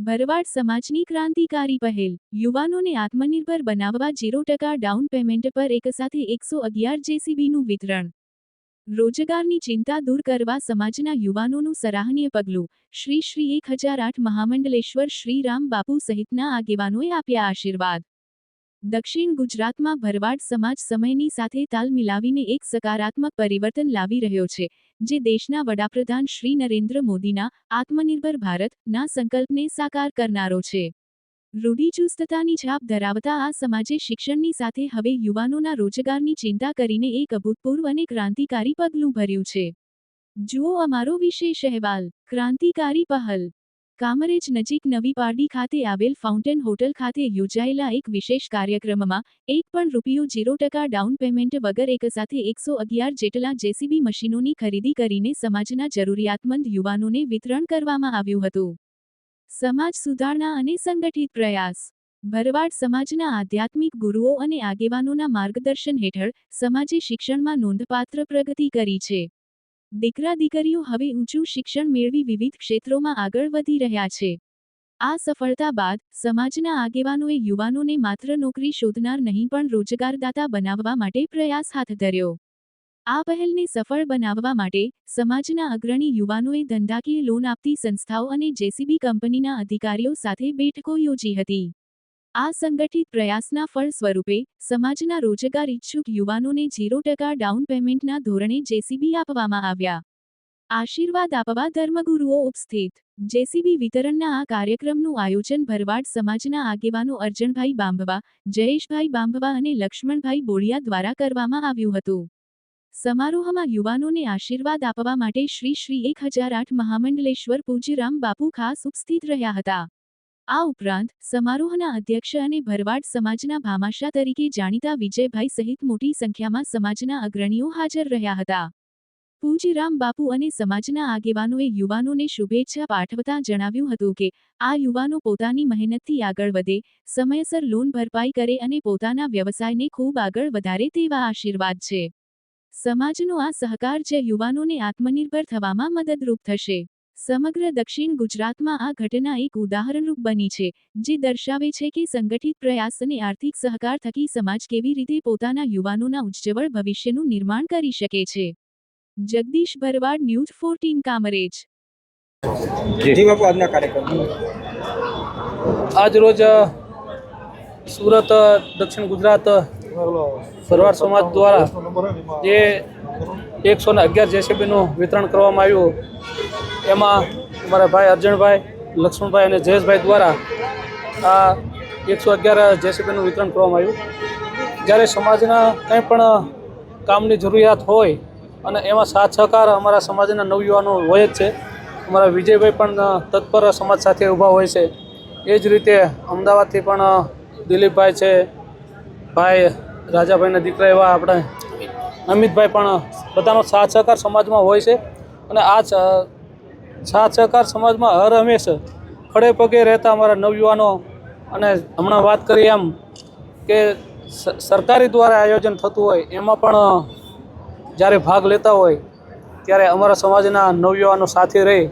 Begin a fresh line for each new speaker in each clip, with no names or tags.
ભરવાડ સમાજની ક્રાંતિકારી પહેલ. યુવાનોને આત્મનિર્ભર બનાવવા ઝીરો ટકા ડાઉન પેમેન્ટ પર એકસાથે એકસો અગિયાર જેસીબીનું વિતરણ. રોજગારની ચિંતા દૂર કરવા સમાજના યુવાનોનું સરાહનીય પગલું. શ્રી શ્રી એક હજાર આઠ મહામંડલેશ્વર શ્રી રામ બાપુ સહિતના આગેવાનોએ આપ્યા આશીર્વાદ. દક્ષિણ ગુજરાતમાં ભરવાડ સમાજ સમયની સાથે તાલ મિલાવીને એક સકારાત્મક પરિવર્તન લાવી રહ્યો છે, જે દેશના વડાપ્રધાન શ્રી નરેન્દ્ર મોદીના આત્મનિર્ભર ભારતના સંકલ્પને સાકાર કરનારો છે. રૂઢિચુસ્તતાની છાપ ધરાવતા આ સમાજે શિક્ષણની સાથે હવે યુવાનોના રોજગારની ચિંતા કરીને એક અભૂતપૂર્વ અને ક્રાંતિકારી પગલું ભર્યું છે. જુઓ અમારો વિશેષ અહેવાલ, ક્રાંતિકારી પહલ. કામરેજ નજીક નવી પારડી ખાતે આવેલ ફાઉન્ટેન હોટલ ખાતે યોજાયેલા એક વિશેષ કાર્યક્રમમાં એક પણ રૂપિયો ઝીરો ટકા ડાઉન પેમેન્ટ વગર એક સાથે એકસો અગિયાર જેટલા જેસીબી મશીનોની ખરીદી કરીને સમાજના જરૂરિયાતમંદ યુવાનોને વિતરણ કરવામાં આવ્યું હતું. સમાજ સુધારણા અને સંગઠિત પ્રયાસ. ભરવાડ સમાજના આધ્યાત્મિક ગુરુઓ અને આગેવાનોના માર્ગદર્શન હેઠળ સમાજે શિક્ષણમાં નોંધપાત્ર પ્રગતિ કરી છે. દીકરા દીકરીઓ હવે ઊંચું શિક્ષણ મેળવી વિવિધ ક્ષેત્રોમાં આગળ વધી રહ્યા છે. આ સફળતા બાદ સમાજના આગેવાનોએ યુવાનોને માત્ર નોકરી શોધનાર નહીં પણ રોજગારદાતા બનાવવા માટે પ્રયાસ હાથ ધર્યો. આ પહેલને સફળ બનાવવા માટે સમાજના અગ્રણી યુવાનોએ ધંધાકીય લોન આપતી સંસ્થાઓ અને જેસીબી કંપનીના અધિકારીઓ સાથે બેઠકો યોજી હતી. આ સંગઠિત પ્રયાસના ફળ સ્વરૂપે, સમાજના રોજગાર ઇચ્છુક યુવાનોને ઝીરો ટકા ડાઉન પેમેન્ટના ધોરણે જેસીબી આપવામાં આવ્યા. આશીર્વાદ આપવા ધર્મગુરુઓ ઉપસ્થિત. જેસીબી વિતરણના આ કાર્યક્રમનું આયોજન ભરવાડ સમાજના આગેવાનો અર્જણભાઈ બાંભવા, જયેશભાઈ બાંભવા અને લક્ષ્મણભાઈ બોળિયા દ્વારા કરવામાં આવ્યું હતું. સમારોહમાં યુવાનોને આશીર્વાદ આપવા માટે શ્રી શ્રી એક હજાર આઠ મહામંડલેશ્વર પૂજ્યરામ બાપુ ખાસ ઉપસ્થિત રહ્યા હતા. આ ઉપરાંત, સમારોહના અધ્યક્ષ અને ભરવાડ સમાજના ભામાશા તરીકે જાણીતા વિજયભાઈ સહિત મોટી સંખ્યામાં સમાજના અગ્રણીઓ હાજર રહ્યા હતા. પૂજીરામ બાપુ અને સમાજના આગેવાનોએ યુવાનોને શુભેચ્છા પાઠવતા જણાવ્યું હતું કે, આ યુવાનો પોતાની મહેનતથી આગળ વધે, સમયસર લોન ભરપાઈ કરે અને પોતાના વ્યવસાયને ખૂબ આગળ વધારે તેવા આશીર્વાદ છે. સમાજનો આ સહકાર જે યુવાનોને આત્મનિર્ભર થવામાં મદદરૂપ થશે. સમગ્ર દક્ષિણ ગુજરાતમાં આ ઘટના એક ઉદાહરણરૂપ બની છે જે દર્શાવે છે કે સંગઠિત પ્રયાસ અને આર્થિક સહકાર થકી સમાજ કેવી રીતે પોતાના યુવાનોના ઉજ્જવળ ભવિષ્યનું નિર્માણ કરી શકે છે. Jagdish Bharwad news fourteen Kamrej.
આજ રોજ સુરત દક્ષિણ ગુજરાત ભરવાડ સમાજ દ્વારા જે એકસો ને અગિયાર જેસીબીનું વિતરણ કરવામાં આવ્યું. એમાં અમારા ભાઈ અર્જણભાઈ લક્ષ્મણભાઈ અને જયેશભાઈ દ્વારા આ એકસો અગિયાર જેસીબીનું વિતરણ કરવામાં આવ્યું. જ્યારે સમાજના કંઈ પણ કામની જરૂરિયાત હોય અને એમાં સાથ સહકાર અમારા સમાજના નવયુવાનો હોય જ છે, અમારા વિજયભાઈ પણ તત્પર સમાજ સાથે ઊભા હોય છે. એ જ રીતે અમદાવાદથી પણ દિલીપભાઈ છે, ભાઈ રાજાભાઈના દીકરા એવા આપણે અમિતભાઈ પણ બધાનો સાથ સહકાર સમાજમાં હોય છે. અને આ સાથ સહકાર સમાજમાં હર હંમેશ ખડે પગે રહેતા અમારા નવયુવાનો. અને હમણાં વાત કરી એમ કે સરકારી દ્વારા આયોજન થતું હોય, એમાં પણ જ્યારે ભાગ લેતા હોય, ત્યારે અમારા સમાજના નવયુવાનો સાથે રહી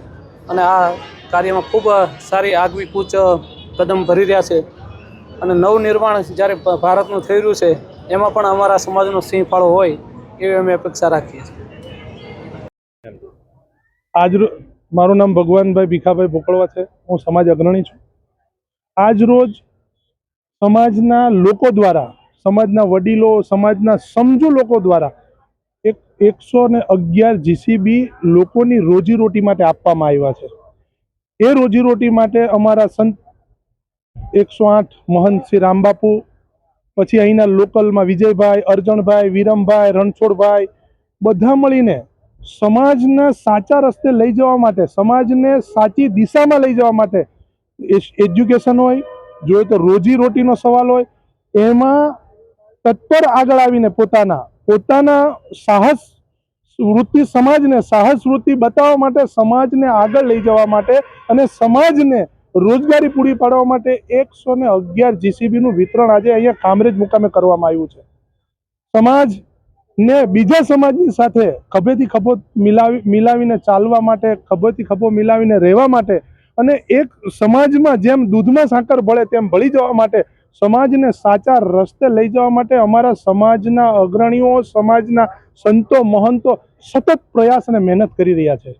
અને આ કાર્યમાં ખૂબ સારી આગવી કૂચ કદમ ભરી રહ્યા છે. અને નવનિર્માણ જ્યારે ભારતનું થઈ રહ્યું છે, એમાં પણ અમારા સમાજનો સિંહ ફાળો હોય, એવી અમે અપેક્ષા રાખીએ છીએ.
આજ મારું નામ ભગવાનભાઈ ભીખાભાઈ ભોકળવા છે. હું સમાજ અગ્રણી છું. આજ રોજ સમાજના લોકો દ્વારા, સમાજના વડીલો, સમાજના સમજુ લોકો દ્વારા એક એકસો ને અગિયાર જીસીબી લોકોની રોજીરોટી માટે આપવામાં આવ્યા છે. એ રોજીરોટી માટે અમારા સંત એકસો આઠ મહંત શ્રી રામબાપુ, પછી અહીંના લોકલમાં વિજયભાઈ, અર્જણભાઈ, વિરમભાઈ, રણછોડભાઈ, બધા મળીને સમાજના સાચા રસ્તે લઈ જવા માટે, સમાજને સાચી દિશામાં લઈ જવા માટે એજ્યુકેશન હોય, જોઈએ તો રોજી રોટીનો સવાલ હોય, એમાં તત્પર આગળ આવીને પોતાના પોતાના સાહસ વૃત્તિ સમાજને, સાહસ વૃત્તિ બતાવવા માટે, સમાજને આગળ લઈ જવા માટે અને સમાજને રોજગારી પૂરી પાડવા માટે એકસો ને અગિયાર જીસીબીનું વિતરણ આજે અહીંયા કામરેજ મુકામે કરવામાં આવ્યું છે. સમાજ ને બીજા સમાજની સાથે ખભેથી ખભો મિલાવી, મિલાવીને ચાલવા માટે, ખભેથી ખભો મિલાવીને રહેવા માટે અને એક સમાજમાં જેમ દૂધમાં સાકર ભળે તેમ ભળી જવા માટે, સમાજને સાચા રસ્તે લઈ જવા માટે અમારા સમાજના અગ્રણીઓ, સમાજના સંતો, મહંતો સતત પ્રયાસ અને મહેનત કરી રહ્યા છે.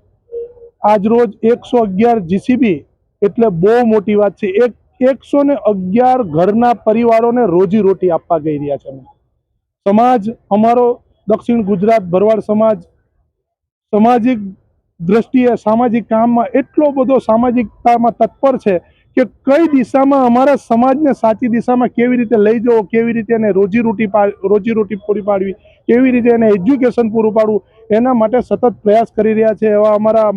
આજરોજ એકસો અગિયાર જીસીબી એટલે બહુ મોટી વાત છે. એક, એકસો ને અગિયાર ઘરના પરિવારોને રોજી રોટી આપવા ગઈ રહ્યા છે અમે. સમાજ અમારો દક્ષિણ ગુજરાત ભરવાડ સમાજ સામાજિક દ્રષ્ટિએ સામાજિક કામમાં એટલો બધો સામાજિકતામાં તત્પર છે કે કઈ દિશામાં અમારા સમાજને સાચી દિશામાં કેવી રીતે લઈ જવો, કેવી રીતે એને રોજીરોટી રોજીરોટી પૂરી પાડવી, કેવી રીતે એને એજ્યુકેશન પૂરું પાડવું, એના માટે સતત પ્રયાસ કરી રહ્યા છે એવા અમારા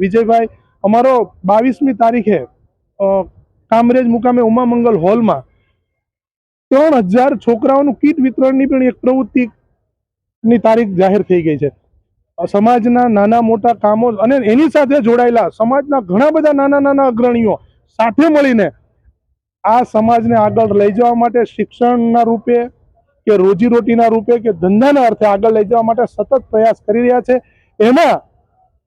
વિજયભાઈ. અમારો બાવીસમી તારીખે કામરેજ મુકામે ઉમામંગલ હોલમાં ત્રણ હજાર છોકરાઓનું કીટ વિતરણની પણ એક પ્રવૃત્તિની તારીખ જાહેર થઈ ગઈ છે. સમાજના નાના મોટા કામો અને એની સાથે જોડાયેલા સમાજના ઘણા બધા નાના નાના અગ્રણીઓ સાથે મળીને આ સમાજને આગળ લઈ જવા માટે શિક્ષણના રૂપે કે રોજીરોટીના રૂપે કે ધંધાના અર્થે આગળ લઈ જવા માટે સતત પ્રયાસ કરી રહ્યા છે. એમાં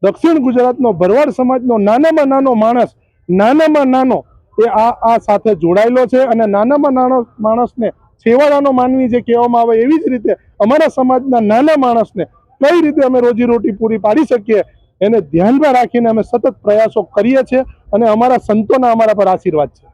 દક્ષિણ ગુજરાતનો ભરવાડ સમાજનો નાનામાં નાનો માણસ, નાનામાં નાનો એ આ આ સાથે જોડાયેલો છે અને નાનામાં નાનો માણસને છેવાડાનો માનવી જે કહેવામાં આવે એવી જ રીતે અમારા સમાજના નાના માણસને કઈ રીતે અમે રોજીરોટી પૂરી પાડી શકીએ એને ધ્યાનમાં રાખીને અમે સતત પ્રયાસો કરીએ છીએ અને અમારા સંતોના અમારા પર આશીર્વાદ છે.